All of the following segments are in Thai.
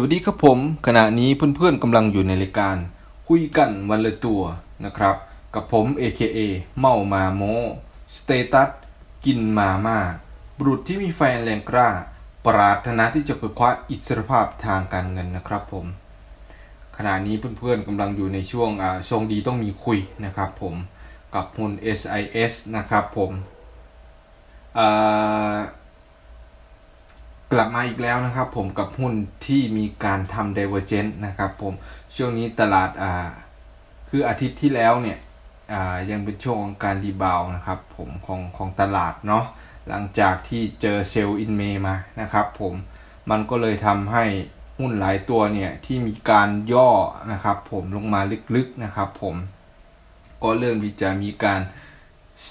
วัสดีครับผม ขณะนี้เพื่อนๆกำลังอยู่ในรายการ คุยกันวันละตัวนะครับ กับผม AKA เมามาโมสเตตัสกินมาม่าบุรุษที่มีไฟนแรงกล้า ปรารถนาที่จะเกิดคว้าอิสรภาพทางการเงินนะครับผม ขณะนี้เพื่อนๆกำลังอยู่ในช่วงอ่าทรงดีต้องมีคุยนะครับผมกับหุ้น SIS นะครับผมอ่า กลับมาอีกแล้วนะครับผมกับหุ้นที่มีการทำ divergent นะครับผมช่วงนี้ตลาดอ่าคืออาทิตย์ที่แล้วเนี่ยอ่ายังเป็นช่วงของการรีบาวนะครับผมของของตลาดเนาะหลังจากที่เจอเซลล์อินเมมานะครับผมมันก็เลยทำให้หุ้นหลายตัวเนี่ยที่มีการย่อนะครับผมลงมาลึกๆนะครับผมก็เริ่มที่จะมีการ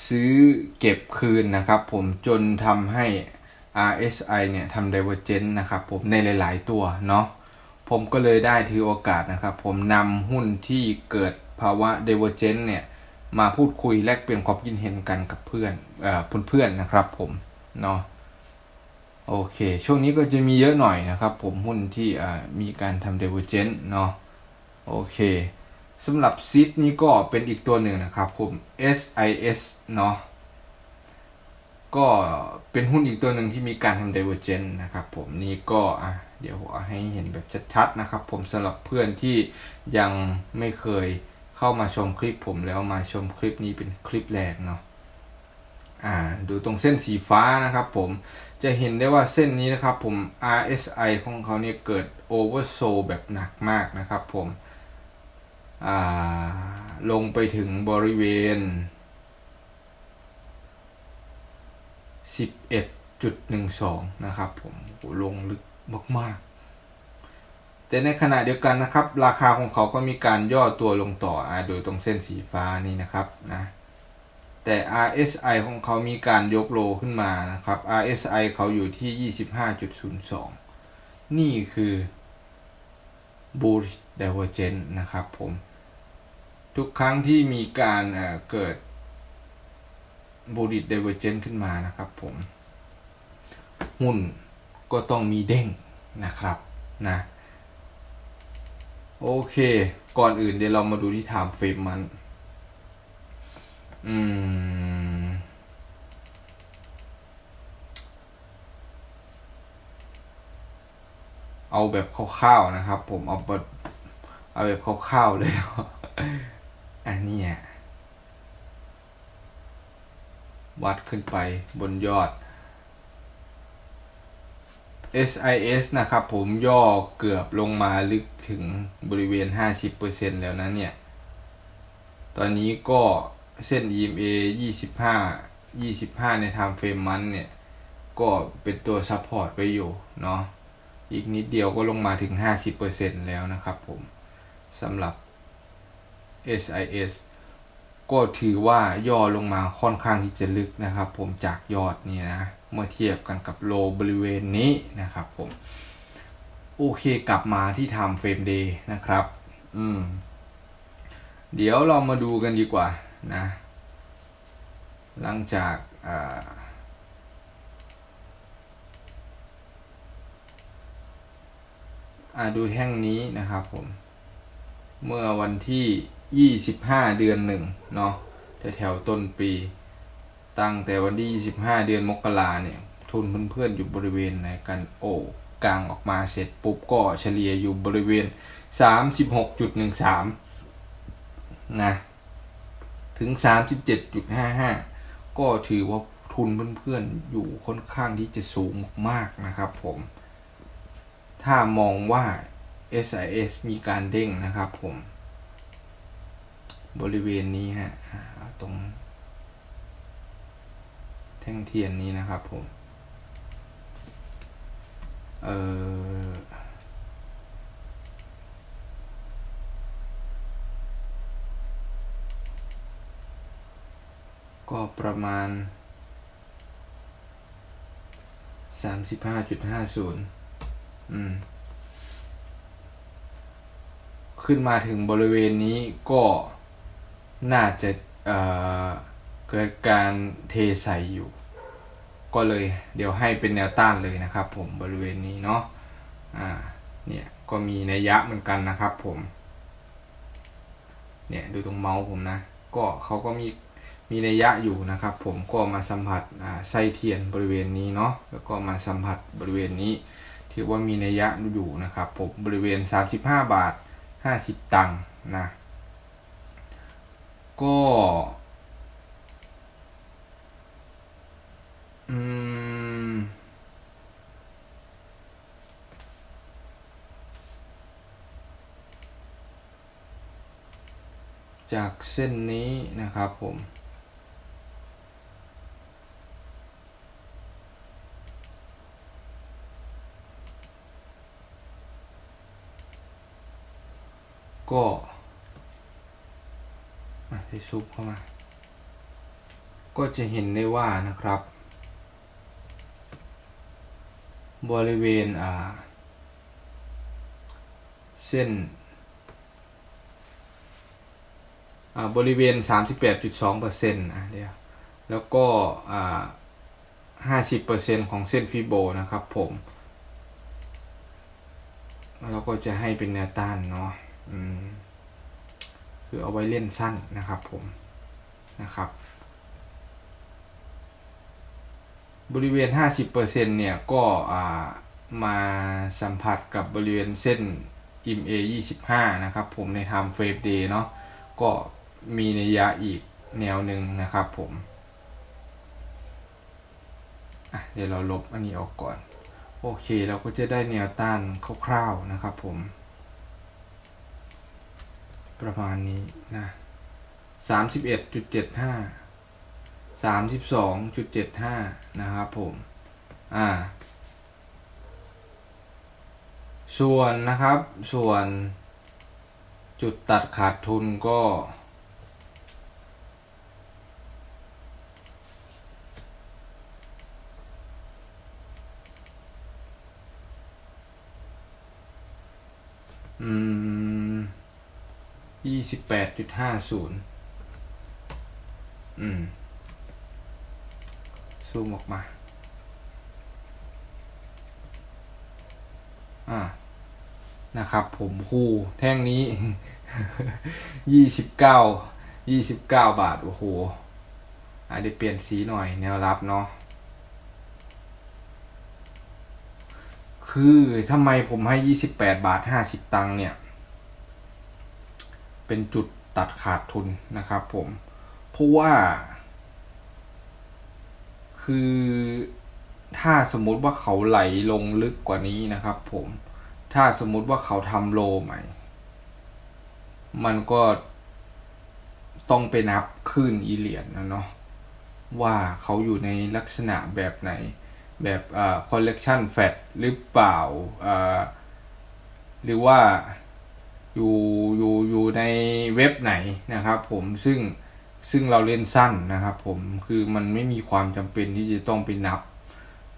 ซื้อเก็บคืนนะครับผมจนทำให้ RSI เนี่ยทำ divergent นะครับผมในหลาย ๆ ตัวเนาะผมก็เลยได้ถือโอกาสนะครับ ผมนำหุ้นที่เกิดภาวะ divergent เนี่ยมาพูดคุยแลกเปลี่ยนความคิดเห็นกันกับเพื่อนเอ่อเพื่อนๆนะครับผมเนาะโอเค ช่วงนี้ก็จะมีเยอะหน่อยนะครับ ผมหุ้นที่อ่ามีการทำ divergent เนาะโอเคสำหรับซิดนี้ก็เป็นอีกตัวหนึ่งนะครับผม SIS เนาะ ก็เป็นหุ้นอีกตัวหนึ่งที่มีการทำ divergent นะครับผมนี่ก็อะเดี๋ยวเอให้เห็นแบบชัดๆนะครับ ผมสำหรับเพื่อนที่ยังไม่เคยเข้ามาชมคลิปผมแล้วมาชมคลิปนี้เป็นคลิปแรกเนาะอ่าดูตรงเส้นสีฟ้านะครับผมจะเห็นได้ว่าเส้นนี้นะครับผม RSI ของเขาเนี่ยเกิด oversold แบบหนักมากนะครับผมอ่าลงไปถึงบริเวณ 11.12 นะครับผมลงลึกมากๆ แต่ในขณะเดียวกันนะครับ ราคาของเขาก็มีการย่อตัวลงต่ออโดยตรงเส้นสีฟ้านี่นะครับนะแต่ RSI ของเขามีการยกโลขึ้นมานะครับ RSI เขาอยู่ที่ 25.02 นี่คือ bullish divergence นะครับผม ทุกครั้งที่มีการเอ่อเกิด บูริดเดเวอร์เจนขึ้นมานะครับผม หุ้นก็ต้องมีเด้งนะครับนะโอเค ก่อนอื่นเดี๋ยวเรามาดูที่ time frame มัน อืม เอาแบบคร่าวๆนะครับผม เอาแบบเอาแบบคร่าวๆเลยเนาะอันเนี้ย วัดขึ้นไปบนยอด SIS นะครับผมย่อเกือบลงมาลึกถึงบริเวณ 50%แล้วนะเนี่ย ตอนนี้ก็เส้น EMA 25 25 ใน time frame มันเนี่ย ก็เป็นตัว support ไว้อยู่เนาะ อีกนิดเดียวก็ลงมาถึง 50%แล้วนะครับผมสำหรับ SIS ก็ถือว่าย่อลงมาค่อนข้างที่จะลึกนะครับ ผมจากยอดนี่นะเมื่อเทียบกันกับโลบริเวณนี้นะครับผมโอเคกลับมาที่ time frame day นะครับ อืม เดี๋ยวเรามาดูกันดีกว่านะ หลังจากอ่าอ่าดูแท่งนี้นะครับผม เมื่อวันที่ 25เดือนหนึ่งเนาะแถวต้นปี ตั้งแต่วันที่25เดือนมกราเนี่ย ทุนเพื่อนๆอยู่บริเวณไหนกันโอ้กลางออกมาเสร็จปุ๊บก็เฉลี่ยอยู่บริเวณ36.13นะถึง37.55ก็ถือว่าทุนเพื่อนๆอยู่ค่อนข้างที่จะสูงมากนะครับผม ถ้ามองว่า SIS มีการเด้งนะครับผม บริเวณนี้ฮะตรง แท่งเทียนนี้นะครับผม เออก็ประมาณสามสิบห้าจุดห้าศูนย์อืม ขึ้นมาถึงบริเวณนี้ก็ น่าจะเเกิดการเทใส่อยู่ ก็เลยเดี๋ยวให้เป็นแนวต้านเลยนะครับผมบริเวณนี้เนาะอ่าเนี่ยก็มีนัยยะเหมือนกันนะครับผมเนี่ยดูตรงเมาส์ผมนะ ก็เขาก็มีมีนัยยะอยู่นะครับ ผมก็มาสัมผัสไส้เทียนบริเวณนี้เนาะแล้วก็มาสัมผัสบริเวณนี้ถือว่ามีนัยยะอยู่นะครับผมบริเวณ 35 บาท 50 ตังค์นะ ก็ อืม จากเส้นนี้นะครับผมก็ อะให้ซุปเข้ามา ก็จะเห็นได้ว่านะครับ บริเวณอ่า เส้นบริเวณ 38.2เปอร์เซ็นต์อะเดี๋ยวแล้วก็อ่า50เปอร์เซ็นต์ของเส้นฟิโบนะครับผมแล้วก็จะให้เป็นแนวต้านเนาะอืม คือเอาไว้เล่นสั้นนะครับผมนะครับ บริเวณ 50%เนี่ยก็มาสัมผัสกับบริเวณเส้น MA 25 นะครับผมใน Time Frame Day เนาะก็มีนัยยะอีกแนวหนึ่งนะครับผมเดี๋ยวเราลบอันนี้ออกก่อน โอเคเราก็จะได้แนวต้านคร่าวๆนะครับผม ประมาณนี้นะสามสิบเอ็ดจุดเจ็ดห้าสามสิบสองจุดเจ็ดห้านะครับผม อ่า ส่วนนะครับ ส่วนจุดตัดขาดทุนก็ อืม ยี่สิบแปดจุดห้าศูนย์อืม ซูมออกมา อ่า นะครับผมคู่แท่งนี้ยี่สิบเก้ายี่สิบเก้าบาท โอ้โหอาจจะเปลี่ยนสีหน่อยแนวรับเนาะคือทำไมผมให้ยี่สิบแปดบาทห้าสิบตังค์เนี่ย เป็นจุดตัดขาดทุนนะครับผมเพราะว่า คือถ้าสมมุติว่าเขาไหลลงลึกกว่านี้นะครับผมถ้าสมมุติว่าเขาทำโลใหม่ มันก็ต้องไปนับขึ้นอีเหรียญนะเนาะว่าเขาอยู่ในลักษณะแบบไหน แบบอ่า collection fat หรือเปล่าอ่าหรือว่า อยู่อยู่อยู่ในเว็บไหนนะครับ ผมซึ่งซึ่งเราเล่นสั้นนะครับผมคือมันไม่มีความจำเป็นที่จะต้องไปนับ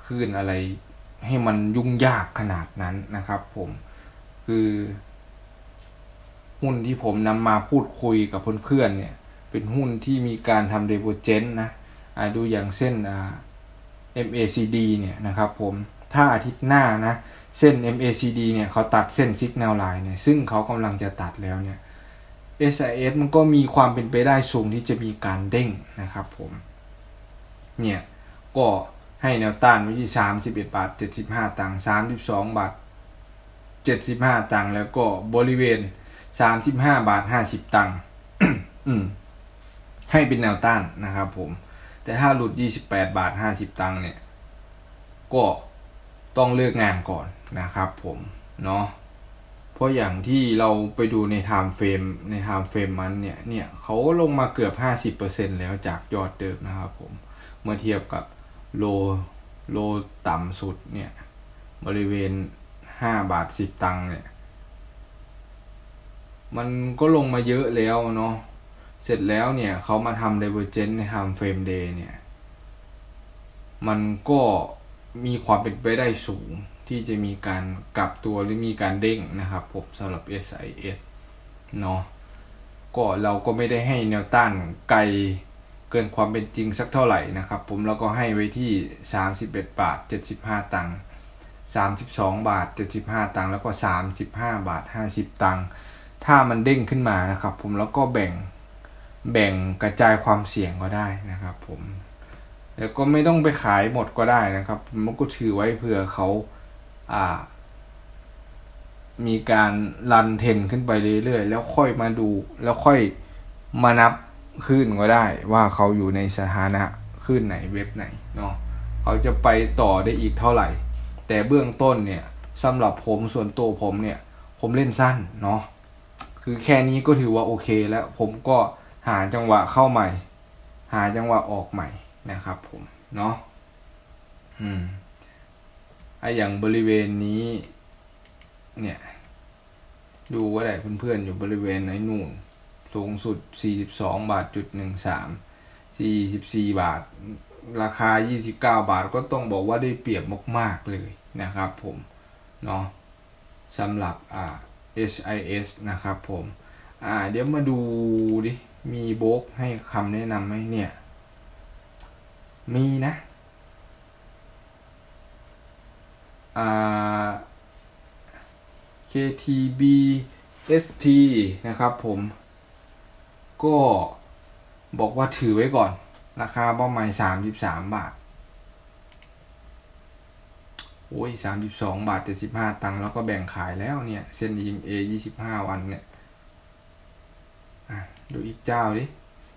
คลื่นอะไรให้มันยุ่งยากขนาดนั้นนะครับ ผมคือหุ้นที่ผมนำมาพูดคุยกับเพื่อนๆเนี่ย เป็นหุ้นที่มีการทำเดเวเจนนะดูอย่างเส้นอ่า MACD เนี่ยนะครับผมถ้าอาทิตย์หน้านะ เส้น MACD เนี่ยเขาตัดเส้น Signal Line เนี่ยซึ่งเขากำลังจะตัดแล้วเนี่ย SIS มันก็มีความเป็นไปได้สูงที่จะมีการเด้งนะครับผมเนี่ยก็ให้แนวต้านไว้ที่ 31 บาท 75 ตังค์32 บาท 75 ตังค์แล้วก็บริเวณ 35 บาท 50 ตังค์ให้เป็นแนวต้านนะครับผม แต่ถ้าหลุด 28 บาท 50 ตังค์เนี่ย ก็ ต้องเลือกงานก่อนนะครับผมเนาะเพราะอย่างที่เราไปดูใน time frame ใน time frame มันเนี่ยเนี่ยเขาลงมาเกือบ 50%แล้วจากยอดเดิมนะครับผมเมื่อเทียบกับโลโลต่ำสุดเนี่ยบริเวณ 5 บาท 10 ตังค์เนี่ยมันก็ลงมาเยอะแล้วเนาะเสร็จแล้วเนี่ยเขามาทำ divergence ใน time frame day เนี่ย มันก็ มีความเป็นไปได้สูงที่จะมีการกลับตัวหรือมีการเด้งนะครับผมสำหรับ SIS เนาะก็เราก็ไม่ได้ให้แนวต้านไกลเกินความเป็นจริงสักเท่าไหร่นะครับ ผมแล้วก็ให้ไว้ที่ 31 บาท 75 ตังค์32 บาท 75 ตังค์แล้วก็ 35 บาท 50 ตังค์ถ้ามันเด้งขึ้นมานะครับ ผมแล้วก็แบ่งแบ่งกระจายความเสี่ยงก็ได้นะครับ ผม แล้วก็ไม่ต้องไปขายหมดก็ได้นะครับมันก็ถือไว้เผื่อเขาอ่า มีการรันเทรนขึ้นไปเรื่อยๆแล้วค่อยมาดู แล้วค่อยมานับขึ้นก็ได้ ว่าเขาอยู่ในสถานะขึ้นไหนเว็บไหนเนาะเขาจะไปต่อได้อีกเท่าไหร่ แต่เบื้องต้นเนี่ยสำหรับผมส่วนตัวผมเนี่ย ผมเล่นสั้นเนาะคือแค่นี้ก็ถือว่าโอเคแล้ว ผมก็หาจังหวะเข้าใหม่ หาจังหวะออกใหม่ นะครับผมเนาะอืมไออย่างบริเวณนี้ เนี่ย ดูว่าได้เพื่อนๆอยู่บริเวณไหนนู่น สูงสุด 42 บาทจุด13 44 บาท ราคา 29 บาทก็ต้องบอกว่าได้เปรียบมากๆเลยนะครับผมเนาะสำหรับอ่า HIS นะครับผม อ่า เดี๋ยวมาดูดิ มีโบกให้คำแนะนำไหมเนี่ย มีนะ อ่า KTB ST นะครับผม ก็บอกว่าถือไว้ก่อน ราคาเป้าหมาย33บสามบาท โอ้ย32บสองบาท75ตังค์แล้วก็แบ่งขายแล้วเนี่ย เส้นยิง A 25วันเนี่ยดูอีกเจ้าดิ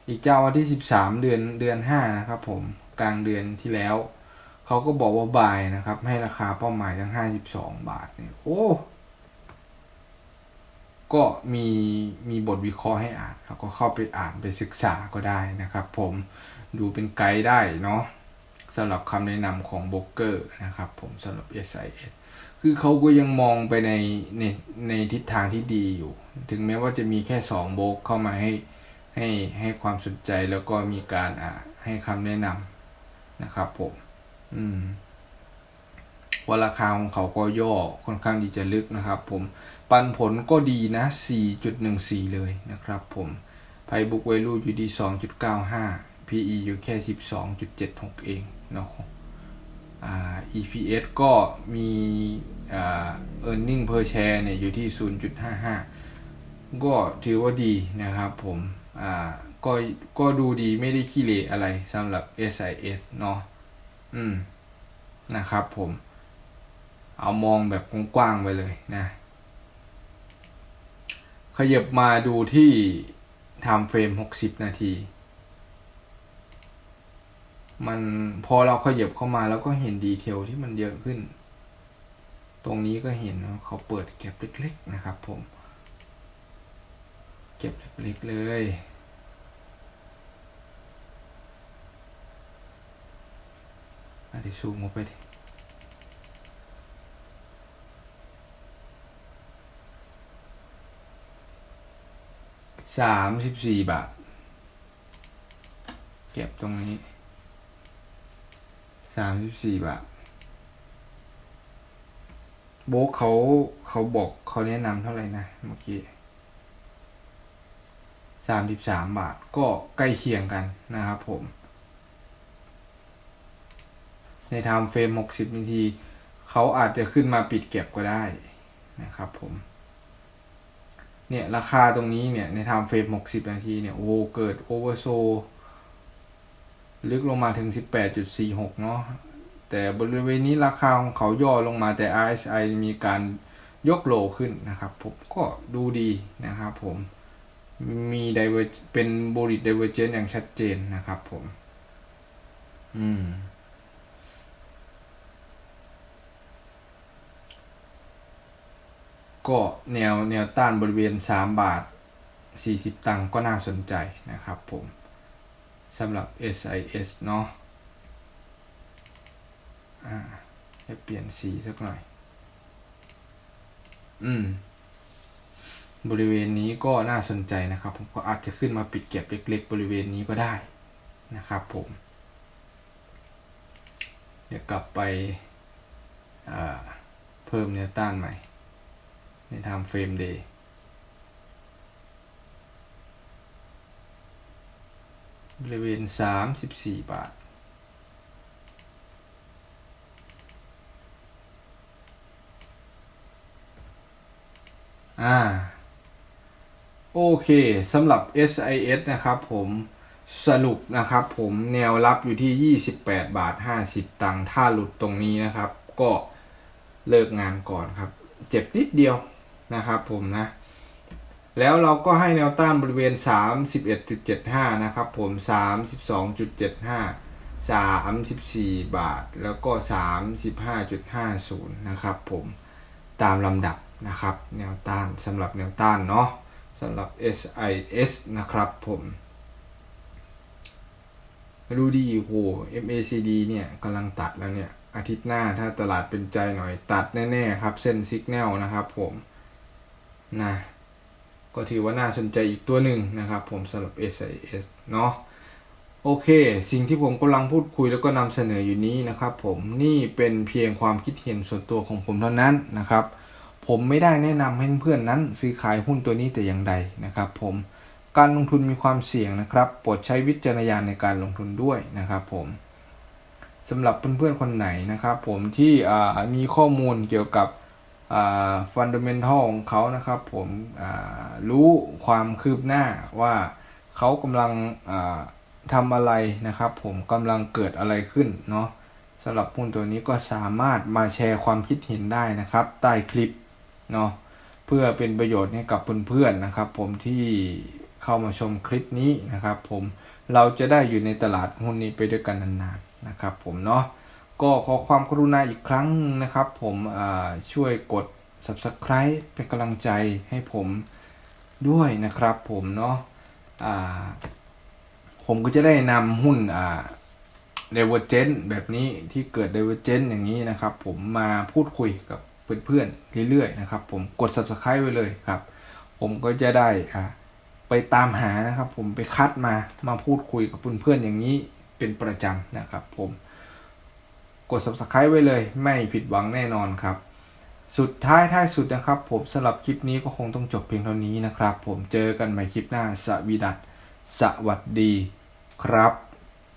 อีกเจ้าวันที่13เดือนเดือน5นะครับผม กลางเดือนที่แล้ว เขาก็บอกว่าบายนะครับ ให้ราคาเป้าหมายทั้ง 52 บาทเนี่ยโอ้ก็มีมีบทวิเคราะห์ให้อ่านแล้วก็เข้าไปอ่านไปศึกษาก็ได้นะครับ ผมดูเป็นไกด์ได้เนาะสำหรับคำแนะนำของโบรกเกอร์นะครับ ผมสำหรับ SIS คือเขาก็ยังมองไปในในในทิศทางที่ดีอยู่ ถึงแม้ว่าจะมีแค่2โบกเข้ามาให้ให้ให้ความสนใจแล้วก็มีการอ่าให้คำแนะนำ นะครับผมอืมว่าราคาของเขาก็ย่อค่อนข้างดีจะลึกนะครับ ผม ปันผลก็ดีนะ 4.14 เลยนะครับผมไพบุกไวลูอยู่ที่ 2.95 PE อยู่แค่ 12.76 เองเนาะอ่า EPS ก็มีอ่า earning per share เนี่ยอยู่ที่ 0.55 ก็ถือว่าดีนะครับผม อ่า ก็ก็ดูดีไม่ได้ขี้เหร่อะไรสำหรับ SIS เนาะอืมนะครับผม เอามองแบบกว้างๆไปเลยนะ ขยับมาดูที่ time frame 60 นาที มันพอเราขยับเข้ามาแล้วก็เห็นดีเทลที่มันเยอะขึ้น ตรงนี้ก็เห็นว่าเขาเปิดเก็บเล็กๆนะครับผม เก็บเล็กๆเลยอะ เดี๋ยวซูมออกไปดิสามสิบสี่บาท เก็บตรงนี้สามสิบสี่บาท โบ๊กเขาเขาบอกเขาแนะนำเท่าไหร่นะเมื่อกี้สามสิบสามบาทก็ใกล้เคียงกันนะครับผม ในไทม์เฟรมหกสิบนาที เขาอาจจะขึ้นมาปิดเก็บก็ได้นะครับผม เนี่ย ราคาตรงนี้เนี่ย ในไทม์เฟรม 60 นาทีเนี่ย โอ้เกิดโอเวอร์โซลึกลงมาถึง 18.46 เนาะแต่บริเวณนี้ราคาของเขาย่อลงมาแต่ RSI มีการยกโลขึ้นนะครับผมก็ดูดีนะครับผม มีไดเวเป็นบริดไดเวอร์เจนอย่างชัดเจนนะครับผม อืม ก็แนวแนวต้านบริเวณ 3 บาท 40 ตังค์ก็น่าสนใจนะครับผมสำหรับ SIS เนาะอ่าให้เปลี่ยนสีสักหน่อย อืม บริเวณนี้ก็น่าสนใจนะครับ ผมก็อาจจะขึ้นมาปิดเก็บเล็ก ๆ บริเวณนี้ก็ได้นะครับผม เดี๋ยวกลับไปเพิ่มแนวต้านใหม่ ในทำเฟ frame day บริเวณ 34 บาท อ่า โอเคสำหรับ SIS นะครับผมสรุปนะครับผมแนวรับอยู่ที่ 28 บาท 50 ตังค์ถ้าหลุดตรงนี้นะครับ ก็เลิกงานก่อนครับ เจ็บนิดเดียว นะครับผมนะ แล้วเราก็ให้แนวต้านบริเวณ 31.75 นะครับผม 32.75 34 บาท แล้วก็ 35.50 นะครับผมตามลำดับนะครับ แนวต้านสำหรับแนวต้านเนาะสำหรับ SIS นะครับผมดูดีโห MACD เนี่ยกำลังตัดแล้วเนี่ย อาทิตย์หน้าถ้าตลาดเป็นใจหน่อยตัดแน่ ๆ ครับ เส้นซิกแนลนะครับผม นะก็ถือว่าน่าสนใจอีกตัวหนึ่งนะครับผมสำหรับ SIS เนาะโอเค สิ่งที่ผมกำลังพูดคุยแล้วก็นำเสนออยู่นี้นะครับผมนี่เป็นเพียงความคิดเห็นส่วนตัวของผมเท่านั้นนะครับ ผมไม่ได้แนะนำให้เพื่อนนั้น ซื้อขายหุ้นตัวนี้แต่อย่างใดนะครับ ผมการลงทุนมีความเสี่ยงนะครับโปรดใช้วิจารณญาณในการลงทุนด้วยนะครับผมสำหรับเพื่อนๆคนไหนนะครับ ผมที่มีข้อมูลเกี่ยวกับ ฟันเดเมนทัลของเขานะครับผมรู้ความคืบหน้าว่าเขากำลังทำอะไรนะครับผมกำลังเกิดอะไรขึ้นเนาะสำหรับหุ้นตัวนี้ก็สามารถมาแชร์ความคิดเห็นได้นะครับ ใต้คลิปเนาะเพื่อเป็นประโยชน์ให้กับเพื่อนๆนะครับ ผมที่เข้ามาชมคลิปนี้นะครับ ผมเราจะได้อยู่ในตลาดหุ้นนี้ไปด้วยกันนานๆนะครับ ผมเนาะ ก็ขอความกรุณาอีกครั้งนะครับ ผมช่วยกด subscribe เป็นกำลังใจให้ผมด้วยนะครับ ผมเนาะผมก็จะได้นำหุ้นอ่า divergent แบบนี้ที่เกิด divergent อย่างนี้นะครับ ผมมาพูดคุยกับเพื่อนๆเรื่อยๆนะครับ ผมกด subscribe ไว้เลยครับ ผมก็จะได้อ่าไปตามหานะครับ ผมไปคัดมามาพูดคุยกับเพื่อนๆอย่างนี้เป็นประจำนะครับ ผม กด subscribe ไว้เลยไม่ผิดหวังแน่นอนครับ สุดท้ายท้ายสุดนะครับ ผมสำหรับคลิปนี้ก็คงต้องจบเพียงเท่านี้นะครับ ผมเจอกันใหม่คลิปหน้าสวีดัสสวัสดีครับ